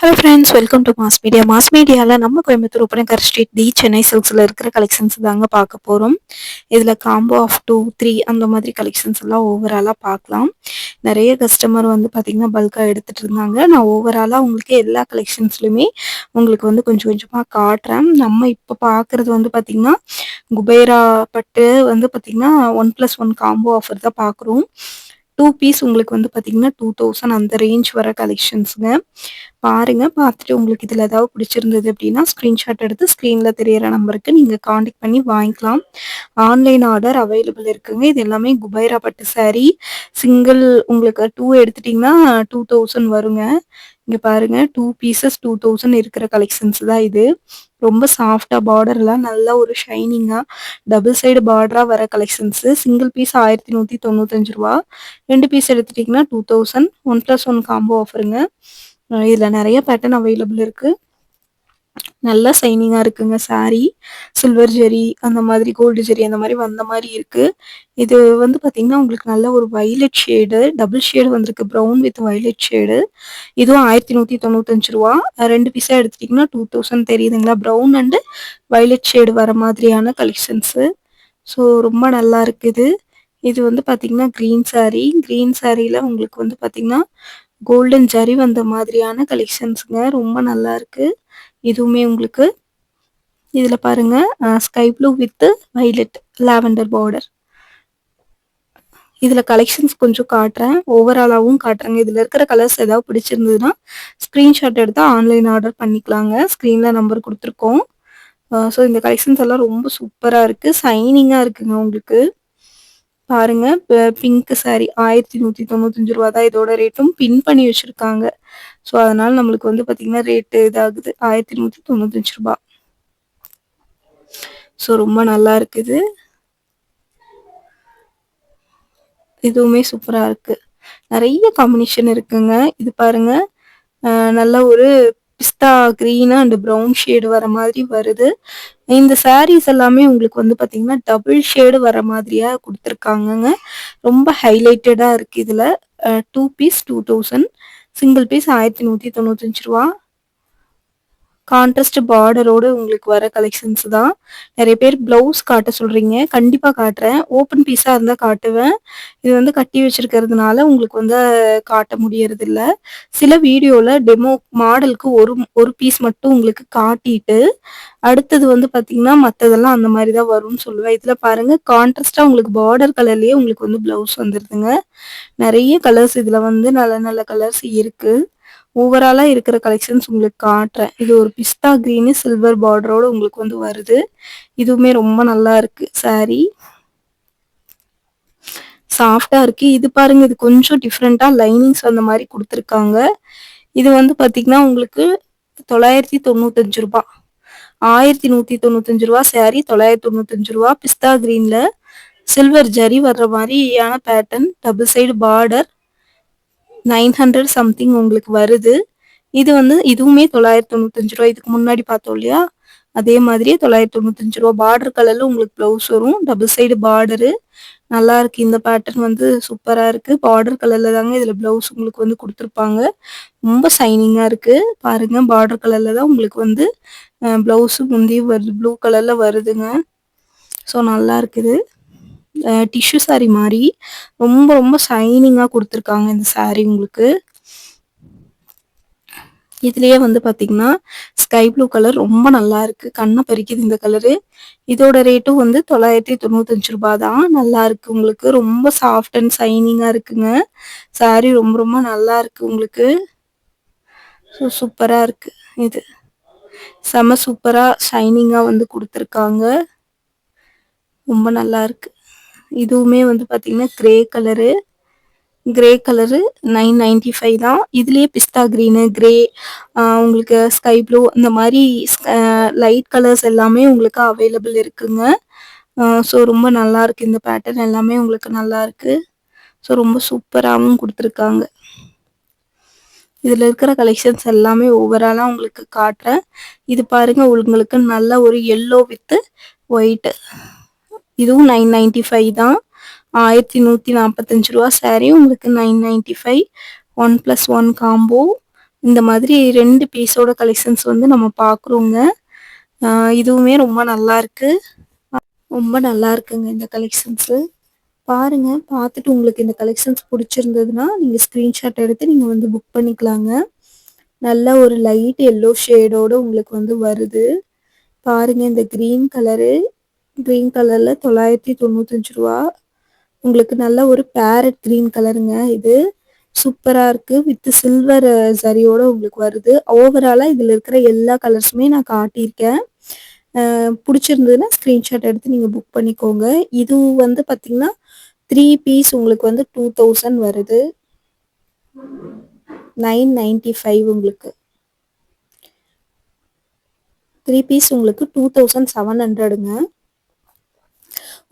Hello friends welcome to mass media mass மீடியாவில் நம்ம Coimbatore Oppanakkara street T Chennai சில்க்ஸில் இருக்கிற கலெக்ஷன்ஸ் தாங்க பார்க்க போகிறோம் இதில் காம்போ ஆஃப் டூ த்ரீ அந்த மாதிரி கலெக்ஷன்ஸ் எல்லாம் ஓவராலாக பார்க்கலாம். நிறைய கஸ்டமர் வந்து பார்த்திங்கன்னா பல்காக எடுத்துகிட்டு இருந்தாங்க. நான் ஓவராலாக உங்களுக்கு எல்லா கலெக்ஷன்ஸ்லையுமே உங்களுக்கு வந்து கொஞ்சம் கொஞ்சமாக காட்டுறேன். நம்ம இப்போ பார்க்குறது வந்து பார்த்திங்கன்னா குபேரா பட்டு வந்து பார்த்திங்கன்னா one plus one combo offer தான் பார்க்குறோம் டூ பீஸ் உங்களுக்கு வந்து பார்த்தீங்கன்னா டூ தௌசண்ட் அந்த ரேஞ்ச் வர கலெக்ஷன்ஸுங்க பாருங்க பார்த்துட்டு உங்களுக்கு இதில் ஏதாவது பிடிச்சிருந்தது அப்படின்னா ஸ்க்ரீன்ஷாட் எடுத்து ஸ்க்ரீனில் தெரியற நம்பருக்கு நீங்கள் காண்டாக்ட் பண்ணி வாங்கிக்கலாம். ஆன்லைன் ஆர்டர் அவைலபிள் இருக்குங்க. இது எல்லாமே குபைரா பட்டு சாரீ சிங்கிள் உங்களுக்கு டூ எடுத்துட்டிங்கன்னா டூ தௌசண்ட் வருங்க. இங்க பாருங்க டூ பீசஸ் டூ தௌசண்ட் இருக்கிற கலெக்ஷன்ஸ் தான் இது. ரொம்ப சாஃப்டா பார்டர்லாம் நல்லா ஒரு ஷைனிங்கா டபுள் சைடு பார்டரா வர கலெக்ஷன்ஸ் சிங்கிள் பீஸ் ஆயிரத்தி நூத்தி தொண்ணூத்தஞ்சு ரூபா. ரெண்டு பீஸ் எடுத்துட்டீங்கன்னா two thousand one plus one combo ஆஃபருங்க இதுல நிறைய பேட்டர்ன் அவைலபிள் இருக்கு. நல்லா சைனிங்காக இருக்குங்க சாரீ சில்வர் ஜெரி அந்த மாதிரி கோல்டு ஜெரி அந்த மாதிரி வந்த மாதிரி இருக்குது இது வந்து பார்த்திங்கன்னா உங்களுக்கு நல்ல ஒரு வைலட் ஷேடு டபுள் ஷேடு வந்திருக்கு ப்ரௌன் வித் வைலட் ஷேடு இதுவும் ஆயிரத்தி நூற்றி தொண்ணூத்தஞ்சு ரூபா. ரெண்டு பீஸாக எடுத்துட்டிங்கன்னா டூ தௌசண்ட் தெரியுதுங்களா? ப்ரௌன் அண்டு வைலட் ஷேடு வர மாதிரியான கலெக்ஷன்ஸு ஸோ ரொம்ப நல்லா இருக்குது. இது வந்து பார்த்திங்கன்னா க்ரீன் சாரீ க்ரீன் சாரியில் உங்களுக்கு வந்து பார்த்திங்கன்னா கோல்டன் ஜரி வந்த மாதிரியான கலெக்ஷன்ஸுங்க ரொம்ப நல்லா இருக்குது இதுவுமே உங்களுக்கு இதில் பாருங்க sky blue with violet lavender border இதில் கலெக்ஷன்ஸ் கொஞ்சம் காட்டுறேன். ஓவராலாகவும் காட்டுறேங்க. இதில் இருக்கிற கலர்ஸ் ஏதாவது பிடிச்சிருந்ததுன்னா ஸ்க்ரீன்ஷாட் எடுத்து ஆன்லைன் ஆர்டர் பண்ணிக்கலாங்க. ஸ்க்ரீனில் நம்பர் கொடுத்துருக்கோம். ஸோ இந்த கலெக்ஷன்ஸ் எல்லாம் ரொம்ப சூப்பராக இருக்குது சைனிங்காக இருக்குங்க உங்களுக்கு. பாருங்க பிங்க் சாரி ஆயிரத்தி நூற்றி தொண்ணூத்தஞ்சு ரூபா தான் இதோட ரேட்டும் பின் பண்ணி வச்சுருக்காங்க. ஸோ அதனால நம்மளுக்கு வந்து பார்த்திங்கன்னா ரேட்டு இதாகுது. ஆயிரத்தி நூற்றி தொண்ணூத்தஞ்சு ரூபா. ஸோ ரொம்ப நல்லா இருக்குது. இதுவுமே சூப்பராக இருக்குது நிறைய காம்பினேஷன் இருக்குங்க. இது பாருங்க நல்ல ஒரு pista green and brown shade வர மாதிரி வருது. இந்த சாரீஸ் எல்லாமே உங்களுக்கு வந்து பார்த்தீங்கன்னா டபுள் ஷேடு வர மாதிரியா கொடுத்துருக்காங்கங்க. ரொம்ப ஹைலைட்டடாக இருக்குது இதில். Two piece two thousand single piece ஆயிரத்தி நூற்றி தொண்ணூத்தஞ்சு ரூபா. கான்ட்ராஸ்ட் பார்டரோடு உங்களுக்கு வர கலெக்ஷன்ஸ் தான். நிறைய பேர் ப்ளவுஸ் காட்ட சொல்கிறீங்க கண்டிப்பாக காட்டுறேன். ஓப்பன் பீஸாக இருந்தால் காட்டுவேன். இது வந்து கட்டி வச்சிருக்கிறதுனால உங்களுக்கு வந்து காட்ட முடியறதில்ல. சில வீடியோவில் டெமோ மாடலுக்கு ஒரு ஒரு பீஸ் மட்டும் உங்களுக்கு காட்டிட்டு அடுத்தது வந்து பார்த்தீங்கன்னா மற்றதெல்லாம் அந்த மாதிரி தான் வரும்னு சொல்லுவேன். இதில் பாருங்கள் கான்ட்ராஸ்டாக உங்களுக்கு பார்டர் கலர்லேயே உங்களுக்கு வந்து ப்ளவுஸ் வந்துடுதுங்க நிறைய கலர்ஸ் இதில் வந்து நல்ல நல்ல கலர்ஸ் இருக்குது ஓவராலாக இருக்கிற கலெக்ஷன்ஸ் உங்களுக்கு காட்டுறேன். இது ஒரு பிஸ்தா க்ரீனு சில்வர் பார்டரோடு உங்களுக்கு வந்து வருது. இதுவுமே ரொம்ப நல்லா இருக்கு சாரி சாஃப்டாக இருக்கு. இது பாருங்க இது கொஞ்சம் டிஃப்ரெண்ட்டாக லைனிங்ஸ் அந்த மாதிரி கொடுத்துருக்காங்க. இது வந்து பார்த்தீங்கன்னா உங்களுக்கு தொள்ளாயிரத்தி தொண்ணூத்தஞ்சு ரூபா. ஆயிரத்தி நூற்றி தொண்ணூத்தஞ்சு ரூபா சாரி தொள்ளாயிரத்தி தொண்ணூத்தஞ்சு ரூபா பிஸ்தா க்ரீனில் சில்வர் ஜரி வர்ற மாதிரியான pattern double side border nine hundred something உங்களுக்கு வருது. இது வந்து இதுவுமே தொள்ளாயிரத்தி தொண்ணூத்தஞ்சு ரூபா இதுக்கு முன்னாடி பார்த்தோம் இல்லையா? அதே மாதிரியே தொள்ளாயிரத்தி தொண்ணூத்தஞ்சு ரூபா பார்டர் கலர்ல உங்களுக்கு ப்ளவுஸ் வரும். டபுள் சைடு பார்டரு நல்லா இருக்கு. இந்த பேட்டர்ன் வந்து சூப்பரா இருக்கு. பார்டர் கலர்ல தாங்க இதுல பிளவுஸ் உங்களுக்கு வந்து கொடுத்துருப்பாங்க. ரொம்ப சைனிங்கா இருக்கு. பாருங்க பார்டர் கலர்ல தான் உங்களுக்கு வந்து பிளவுஸு முந்தி வருது ப்ளூ கலர்ல வருதுங்க. ஸோ நல்லா இருக்குது. டிஷ்யூ சாரி மாதிரி ரொம்ப ரொம்ப ஷைனிங்காக கொடுத்துருக்காங்க இந்த சாரீ உங்களுக்கு. இதுலயே வந்து பாத்தீங்கன்னா ஸ்கை ப்ளூ கலர் ரொம்ப நல்லா இருக்கு. கண்ணை பறிக்குது இந்த கலரு இதோட ரேட்டும் வந்து தொள்ளாயிரத்தி தொண்ணூத்தஞ்சு ரூபாய் தான். நல்லா இருக்கு உங்களுக்கு. ரொம்ப சாஃப்ட் அண்ட் சைனிங்கா இருக்குங்க. சாரி ரொம்ப ரொம்ப நல்லா இருக்கு உங்களுக்கு. ஸோ சூப்பரா இருக்கு இது. செம சூப்பரா ஷைனிங்கா வந்து கொடுத்துருக்காங்க. ரொம்ப நல்லா இருக்கு. இதுவுமே வந்து பார்த்தீங்கன்னா grey colour grey colour nine ninety five தான். இதுலேயே பிஸ்தா க்ரீனு கிரே உங்களுக்கு ஸ்கை ப்ளூ இந்த மாதிரி லைட் கலர்ஸ் எல்லாமே உங்களுக்கு அவைலபிள் இருக்குங்க. ஸோ ரொம்ப நல்லா இருக்கு. இந்த பேட்டர்ன் எல்லாமே உங்களுக்கு நல்லா இருக்கு. ஸோ ரொம்ப சூப்பராகவும் கொடுத்துருக்காங்க. இதில் இருக்கிற கலெக்ஷன்ஸ் எல்லாமே ஓவராலாக உங்களுக்கு காட்டுறேன். இது பாருங்கள் உங்களுக்கு நல்ல ஒரு எல்லோ வித்து ஒயிட்டு இதுவும் நைன் நைன்டி ஃபைவ் தான். ஆயிரத்தி நூற்றி நாற்பத்தஞ்சு ரூபா சாரீ உங்களுக்கு nine ninety five one plus one combo இந்த மாதிரி ரெண்டு பீஸோட கலெக்ஷன்ஸ் வந்து நம்ம பார்க்குறோங்க. இதுவுமே ரொம்ப நல்லா இருக்கு. ரொம்ப நல்லா இருக்குங்க இந்த கலெக்ஷன்ஸு பாருங்க பார்த்துட்டு உங்களுக்கு இந்த கலெக்ஷன்ஸ் பிடிச்சிருந்ததுன்னா நீங்கள் ஸ்க்ரீன்ஷாட் எடுத்து நீங்கள் வந்து புக் பண்ணிக்கலாங்க. நல்ல ஒரு லைட் எல்லோ ஷேடோட உங்களுக்கு வந்து வருது. பாருங்கள் இந்த க்ரீன் கலரு க்ரீன் கலரில் தொள்ளாயிரத்தி தொண்ணூத்தஞ்சு ரூபா. உங்களுக்கு நல்ல ஒரு பேரட் க்ரீன் கலருங்க இது சூப்பராக இருக்குது வித் சில்வர் சரியோட uh, உங்களுக்கு வருது. ஓவராலாக இதில் இருக்கிற எல்லா கலர்ஸுமே நான் காட்டியிருக்கேன். பிடிச்சிருந்ததுன்னா ஸ்க்ரீன்ஷாட் எடுத்து நீங்கள் புக் பண்ணிக்கோங்க. இது வந்து பார்த்திங்கன்னா த்ரீ பீஸ் உங்களுக்கு வந்து டூ தௌசண்ட் வருது. நைன் நைன்டி ஃபைவ் உங்களுக்கு. த்ரீ பீஸ் உங்களுக்கு டூ தௌசண்ட் செவன் ஹண்ட்ரடுங்க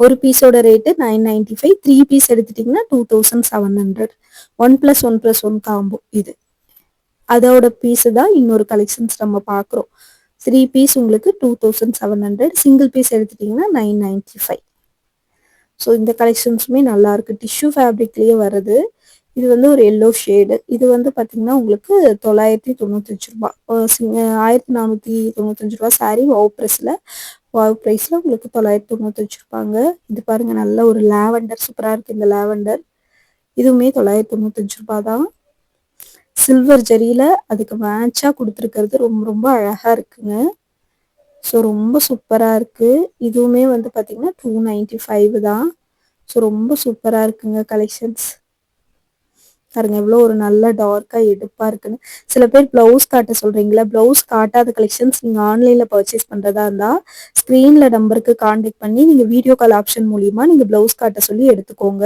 ஒரு பீஸோட rate nine ninety five three piece எடுத்துட்டிங்கன்னா two thousand seven hundred one plus one plus one combo இது. அதோட பீஸு தான் இன்னொரு கலெக்ஷன்ஸ் நம்ம பார்க்குறோம். த்ரீ பீஸ் உங்களுக்கு two thousand seven hundred single piece எடுத்துட்டிங்கன்னா நைன் நைன்டி ஃபைவ் ஸோ இந்த கலெக்ஷன்ஸுமே நல்லாயிருக்கு டிஷ்யூ ஃபேப்ரிக்லேயே வருது. இது வந்து ஒரு எல்லோ ஷேடு இது வந்து பார்த்தீங்கன்னா உங்களுக்கு தொள்ளாயிரத்தி தொண்ணூத்தஞ்சு ரூபா ஆயிரத்தி நானூற்றி தொண்ணூத்தஞ்சு ரூபா சாரீ வவ் ப்ரெஸ்ஸில் வாவ் ப்ரைஸில் உங்களுக்கு தொள்ளாயிரத்தி தொண்ணூத்தஞ்சு ரூபாங்க. இது பாருங்க நல்ல ஒரு லேவண்டர் சூப்பராக இருக்குது இந்த லேவண்டர் இதுவுமே தொள்ளாயிரத்தி தொண்ணூத்தஞ்சு ரூபா தான். சில்வர் ஜரியில் அதுக்கு மேட்சாக கொடுத்துருக்கிறது ரொம்ப ரொம்ப அழகாக இருக்குங்க. ஸோ ரொம்ப சூப்பராக இருக்குது இதுவுமே வந்து பார்த்திங்கன்னா டூ நைன்ட்டி ஃபைவ் தான். ஸோ ரொம்ப சூப்பராக இருக்குங்க கலெக்ஷன்ஸ் பாருங்க எவ்வளோ ஒரு நல்ல டார்க்காக எடுப்பாக இருக்குன்னு. சில பேர் ப்ளவுஸ் காட்ட சொல்கிறீங்களா ப்ளவுஸ் காட்டாத கலெக்ஷன்ஸ் நீங்கள் ஆன்லைனில் பர்ச்சேஸ் பண்ணுறதா இருந்தால் ஸ்க்ரீனில் நம்பருக்கு காண்டாக்ட் பண்ணி நீங்கள் வீடியோ கால் ஆப்ஷன் மூலிமா நீங்கள் ப்ளவுஸ் காட்ட சொல்லி எடுத்துக்கோங்க.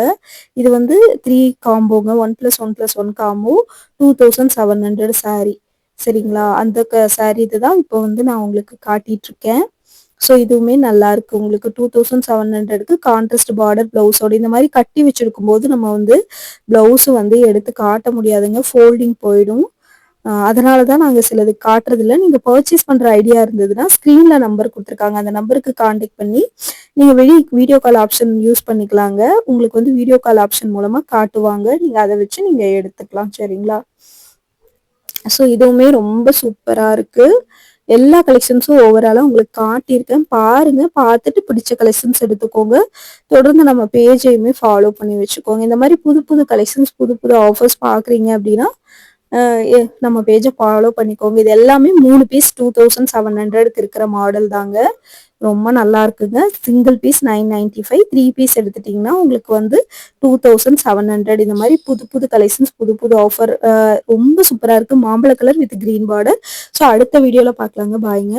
இது வந்து three காம்போங்க one plus one plus one combo two thousand seven hundred sari சரிங்களா? அந்த க சாரீ இதுதான் இப்போ வந்து நான் உங்களுக்கு காட்டிகிட்ருக்கேன் ஸோ இதுவுமே நல்லா இருக்கு. உங்களுக்கு டூ தௌசண்ட் செவன் ஹண்ட்ரடுக்கு கான்ட்ராஸ்ட் பார்டர் பிளவுஸோட இந்த மாதிரி கட்டி வச்சிருக்கும் போது நம்ம வந்து பிளவுஸ் வந்து எடுத்து காட்ட முடியாதுங்க. ஃபோல்டிங் போயிடும். அதனால தான் நாங்கள் சிலது காட்டுறதில்ல. நீங்கள் பர்ச்சேஸ் பண்ணுற ஐடியா இருந்ததுன்னா ஸ்க்ரீனில் நம்பர் கொடுத்துருக்காங்க. அந்த நம்பருக்கு காண்டாக்ட் பண்ணி நீங்கள் வெளி வீடியோ கால் ஆப்ஷன் யூஸ் பண்ணிக்கலாங்க. உங்களுக்கு வந்து வீடியோ கால் ஆப்ஷன் மூலமாக காட்டுவாங்க. நீங்கள் அதை வச்சு நீங்கள் எடுத்துக்கலாம். சரிங்களா? ஸோ இதுவுமே ரொம்ப சூப்பராக இருக்குது எல்லா கலெக்ஷன்ஸும் ஓவராலாக உங்களுக்கு காட்டியிருக்கேன். பாருங்க பார்த்துட்டு பிடிச்ச கலெக்ஷன்ஸ் எடுத்துக்கோங்க. தொடர்ந்து நம்ம பேஜையுமே ஃபாலோ பண்ணி வச்சுக்கோங்க. இந்த மாதிரி புது புது கலெக்ஷன்ஸ் புது புது ஆஃபர்ஸ் பார்க்குறீங்க அப்படின்னா நம்ம பேஜை ஃபாலோ பண்ணிக்கோங்க. இது எல்லாமே மூணு பீஸ் டூ தௌசண்ட் செவன் ஹண்ட்ரடுக்கு இருக்கிற மாடல் தாங்க. ரொம்ப நல்லா இருக்குங்க. Single piece nine ninety five three piece எடுத்துட்டிங்கன்னா உங்களுக்கு வந்து டூ தௌசண்ட் செவன் ஹண்ட்ரட் இந்த மாதிரி புது புது கலெக்ஷன்ஸ் புது புது ஆஃபர் ரொம்ப சூப்பராக இருக்குது மாம்பழ colour with green border so அடுத்த வீடியோவில் பார்க்கலாங்க. பாய்ங்க